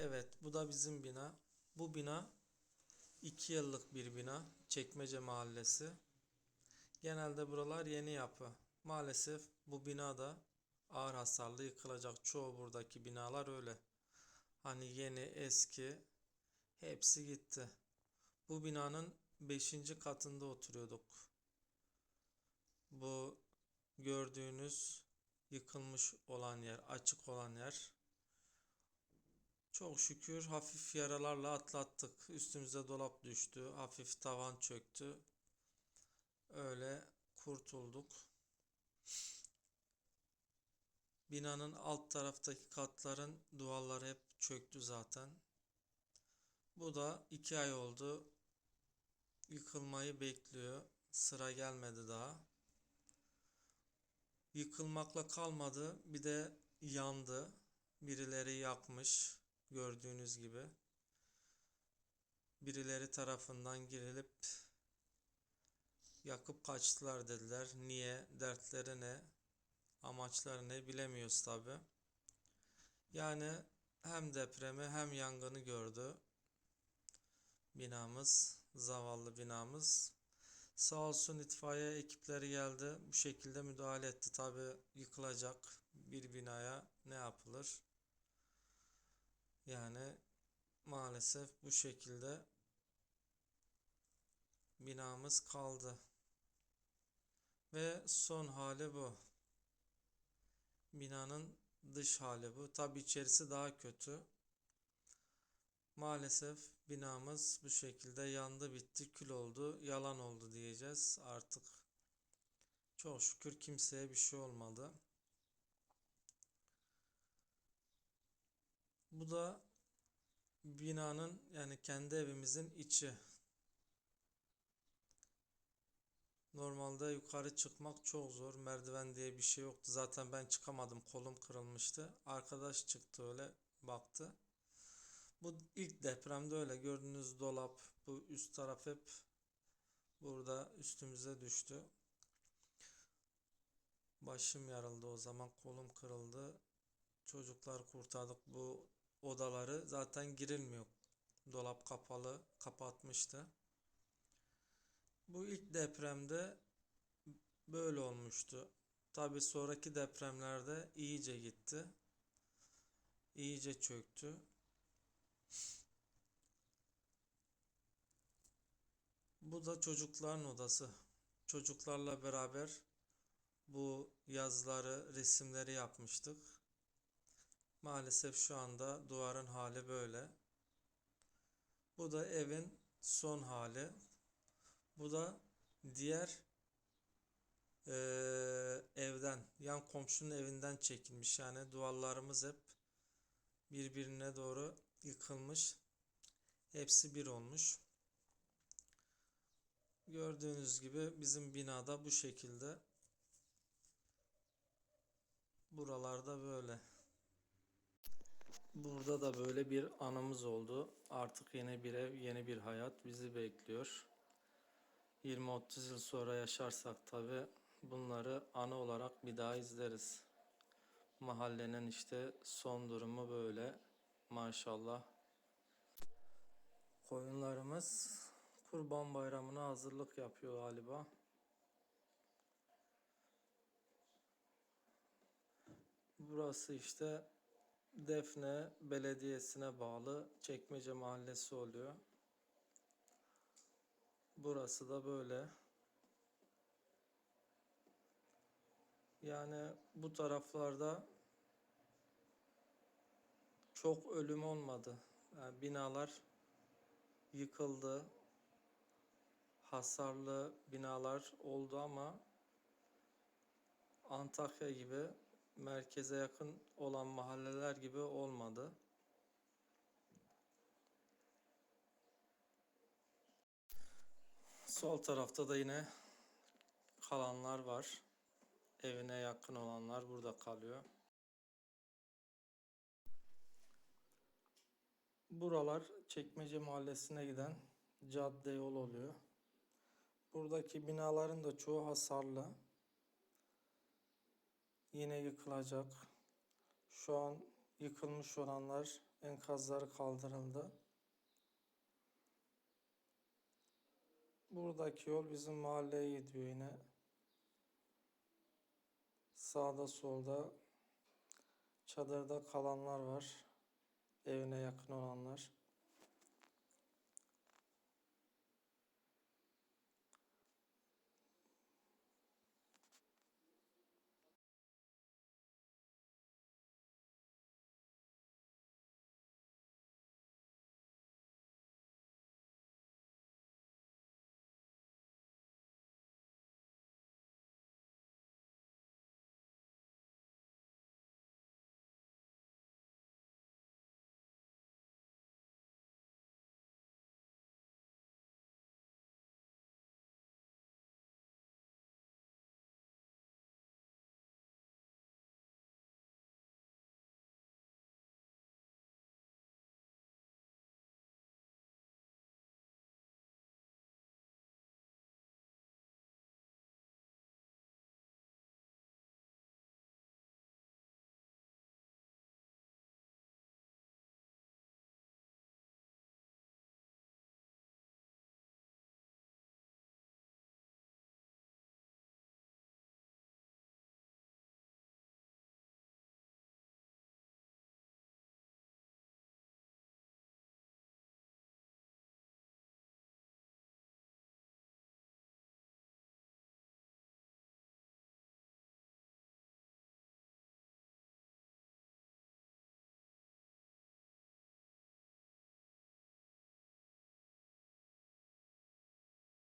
Evet, bu da bizim bina. Bu bina 2 yıllık bir bina. Çekmece Mahallesi. Genelde buralar yeni yapı. Maalesef bu bina da ağır hasarlı yıkılacak. Çoğu buradaki binalar öyle. Hani yeni, eski hepsi gitti. Bu binanın 5. katında oturuyorduk. Bu gördüğünüz yıkılmış olan yer, açık olan yer. Çok şükür hafif yaralarla atlattık. Üstümüze dolap düştü, hafif tavan çöktü. Öyle kurtulduk. Binanın alt taraftaki katların duvarları hep çöktü zaten. Bu da iki ay oldu. Yıkılmayı bekliyor. Sıra gelmedi daha. Yıkılmakla kalmadı. Bir de yandı. Birileri yakmış. Gördüğünüz gibi. Birileri tarafından girilip yakıp kaçtılar dediler. Niye? Dertleri ne? Amaçları ne? Bilemiyoruz tabi. Yani hem depremi hem yangını gördü. Binamız, zavallı binamız. Sağ olsun itfaiye ekipleri geldi. Bu şekilde müdahale etti. Tabi yıkılacak bir binaya ne yapılır? Yani maalesef bu şekilde binamız kaldı. Ve son hali bu. Binanın dış hali bu. Tabi içerisi daha kötü. Maalesef binamız bu şekilde yandı bitti kül oldu yalan oldu diyeceğiz artık. Çok şükür kimseye bir şey olmadı. Bu da binanın yani kendi evimizin içi. Normalde yukarı çıkmak çok zor. Merdiven diye bir şey yoktu. Zaten ben çıkamadım. Kolum kırılmıştı. Arkadaş çıktı öyle baktı. Bu ilk depremde öyle gördüğünüz dolap bu üst taraf hep burada üstümüze düştü. Başım yarıldı o zaman kolum kırıldı. Çocuklar kurtardık bu odaları zaten girilmiyor. Dolap kapalı kapatmıştı. Bu ilk depremde böyle olmuştu. Tabi sonraki depremlerde iyice gitti. İyice çöktü. Bu da çocukların odası. Çocuklarla beraber bu yazıları, resimleri yapmıştık. Maalesef şu anda duvarın hali böyle. Bu da evin son hali. Bu da diğer eee, evden, yan komşunun evinden çekilmiş. Yani duvarlarımız hep birbirine doğru yıkılmış. Hepsi bir olmuş. Gördüğünüz gibi bizim binada bu şekilde. Buralarda böyle. Burada da böyle bir anımız oldu. Artık yeni bir ev, yeni bir hayat bizi bekliyor. 20-30 yıl sonra yaşarsak tabi bunları anı olarak bir daha izleriz. Mahallenin işte son durumu böyle. Maşallah. Koyunlarımız Kurban Bayramı'na hazırlık yapıyor galiba. Burası işte Defne Belediyesi'ne bağlı Çekmece Mahallesi oluyor. Burası da böyle. Yani bu taraflarda çok ölüm olmadı. Yani binalar yıkıldı. Hasarlı binalar oldu ama Antakya gibi merkeze yakın olan mahalleler gibi olmadı. Sol tarafta da yine kalanlar var. Evine yakın olanlar burada kalıyor. Buralar Çekmece Mahallesi'ne giden cadde yol oluyor. Buradaki binaların da çoğu hasarlı. Yine yıkılacak. Şu an yıkılmış olanlar enkazları kaldırıldı. Buradaki yol bizim mahalleye gidiyor yine. Sağda solda çadırda kalanlar var. Evine yakın olanlar.